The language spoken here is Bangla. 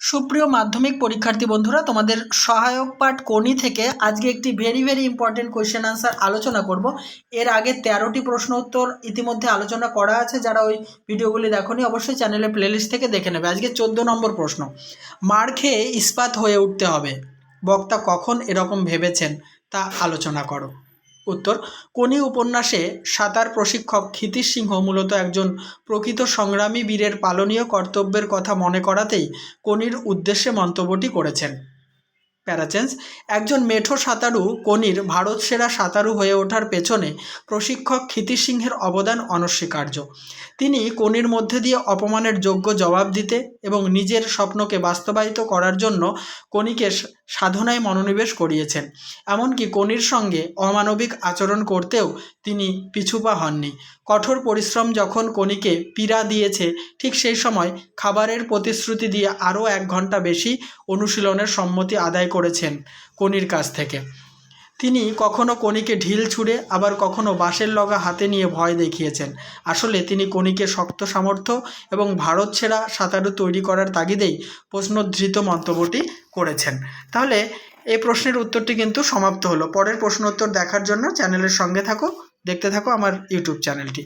সুপ্রিয় মাধ্যমিক পরীক্ষার্থী বন্ধুরা, তোমাদের সহায়ক পাঠ কোনি থেকে আজকে একটি very very important question answer আলোচনা করব। এর আগে তেরোটি প্রশ্ন উত্তর ইতিমধ্যে আলোচনা করা আছে, যারা ওই ভিডিওগুলি দেখোনি অবশ্যই চ্যানেলে প্লেলিস্ট থেকে দেখে নেবে। আজকে চোদ্দ নম্বর প্রশ্ন, মার খেয়ে ইস্পাত হয়ে উঠতে হবে। বক্তা কখন এরকম ভেবেছেন তা আলোচনা করো। উত্তর, কোনি উপন্যাসে সাঁতার প্রশিক্ষক ক্ষিতিশ সিংহ মূলত একজন প্রকৃত সংগ্রামী বীরের পালনীয় কর্তব্যের কথা মনে করাতেই কোনির উদ্দেশ্যে মন্তব্যটি করেছেন। প্যারাচেন্স একজন মেঠো সাঁতারু কোনির ভারত সেরা সাঁতারু হয়ে ওঠার পেছনে প্রশিক্ষক ক্ষিতিশ সিংহের অবদান অনস্বীকার্য। তিনি কোনির মধ্যে দিয়ে অপমানের যোগ্য জবাব দিতে এবং নিজের স্বপ্নকে বাস্তবায়িত করার জন্য কোনিকে সাধনায় মনোনিবেশ করিয়েছেন। এমনকি কোনির সঙ্গে অমানবিক আচরণ করতেও তিনি পিছুপা হননি। কঠোর পরিশ্রম যখন কোনিকে পীড়া দিয়েছে, ঠিক সেই সময় খাবারের প্রতিশ্রুতি দিয়ে আরও এক ঘণ্টা বেশি অনুশীলনের সম্মতি আদায় করেছেন কোনির কাছ থেকে। তিনি কখনো কনিকে ঢিল ছুঁড়ে, আবার কখনো বাঁশের লগা হাতে নিয়ে ভয় দেখিয়েছেন। আসলে তিনি কনিকে শক্ত সামর্থ্য এবং ভারত ছেড়া সাঁতারু তৈরি করার তাগিদেই প্রশ্নোদ্ধৃত মন্তব্যটি করেছেন। তাহলে এই প্রশ্নের উত্তরটি কিন্তু সমাপ্ত হলো। পরের প্রশ্ন উত্তর দেখার জন্য চ্যানেলের সঙ্গে থাকো, দেখতে থাকো আমার ইউটিউব চ্যানেলটি।